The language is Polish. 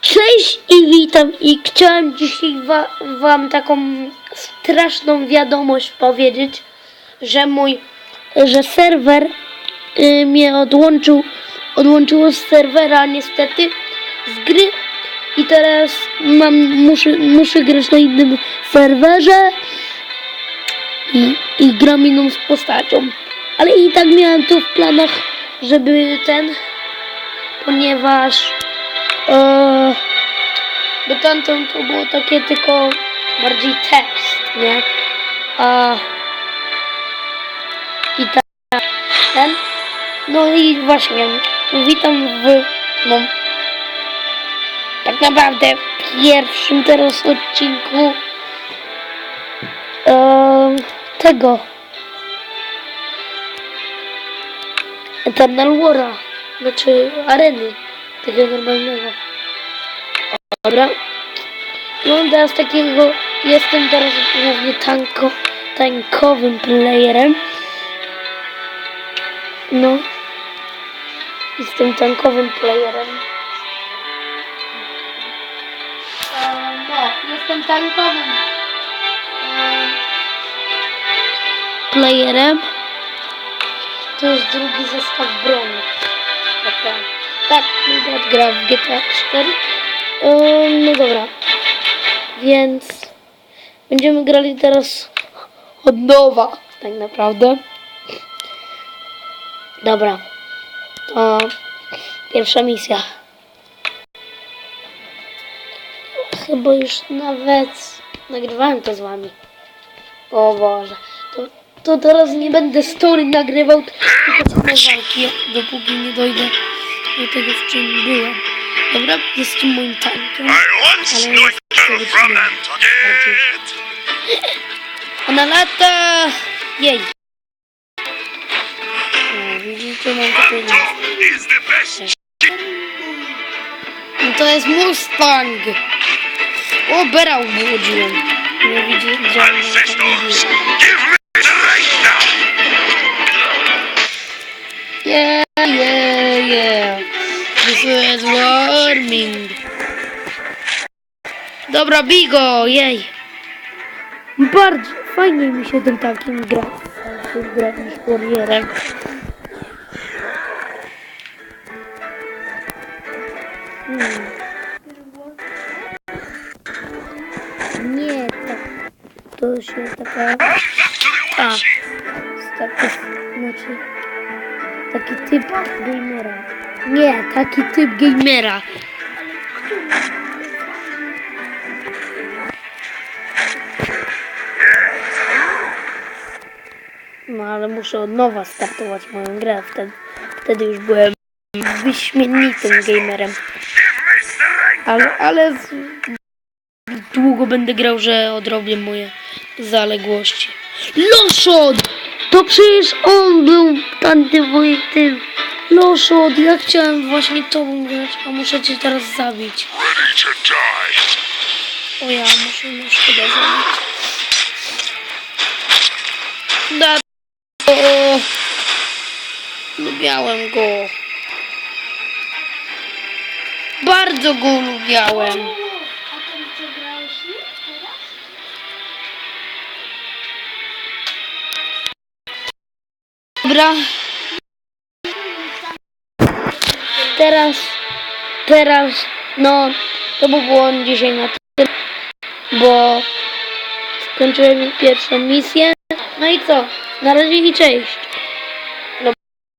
Cześć i witam i chciałem dzisiaj wa wam taką straszną wiadomość powiedzieć, że mój, że serwer y, mnie odłączył, odłączyło z serwera niestety z gry i teraz mam, muszę, muszę grać na innym serwerze i, i gram inną z postacią. Ale i tak miałem tu w planach, żeby ten, ponieważ bo tamten to było takie tylko bardziej test, nie? A i tak ten. No i właśnie, witam w no, tak naprawdę w pierwszym teraz odcinku em, tego Eternal War'a, znaczy areny tego normalnego. Dobra. No teraz takiego jestem teraz głównie tanko, tankowym playerem. No. Jestem tankowym playerem. No, jestem tankowym e, playerem. To jest drugi zestaw broni. Taka. Tak, brat gra w GTA 4. No dobra. Więc będziemy grali teraz od nowa, tak naprawdę. Dobra. To pierwsza misja. Chyba już nawet nagrywałem to z wami. O Boże. To, to teraz nie będę story nagrywał, tylko same walki, dopóki nie dojdę do tego, w czym byłem. Dobra, jest mój tankiem. Ona lata! Jej! então é to To jest Mustang! O, Berał budziłem. Nie. Give me the right now! Yeah! This is warming. Dobra, bigo, jej. Bardzo fajnie mi się tym takim gra. Tym gra niż kurierem. Hmm. Nie, tak. To się taka... A, taki, znaczy, taki typ gamera. Nie, taki typ gamera. No ale muszę od nowa startować moją grę. Wtedy, wtedy już byłem wyśmienitym gamerem. Ale, ale z... długo będę grał, że odrobię moje zaległości. Loszod! To przecież on był tamtym moim. Loszod, ja chciałem właśnie tobą grać, a muszę cię teraz zabić. O ja muszę już chyba zabić. Da... O, lubiałem go. Bardzo go lubiałem. Dobra. Teraz, teraz, no, to by było dzisiaj na tyle, bo skończyłem pierwszą misję. No i co? Na razie i cześć.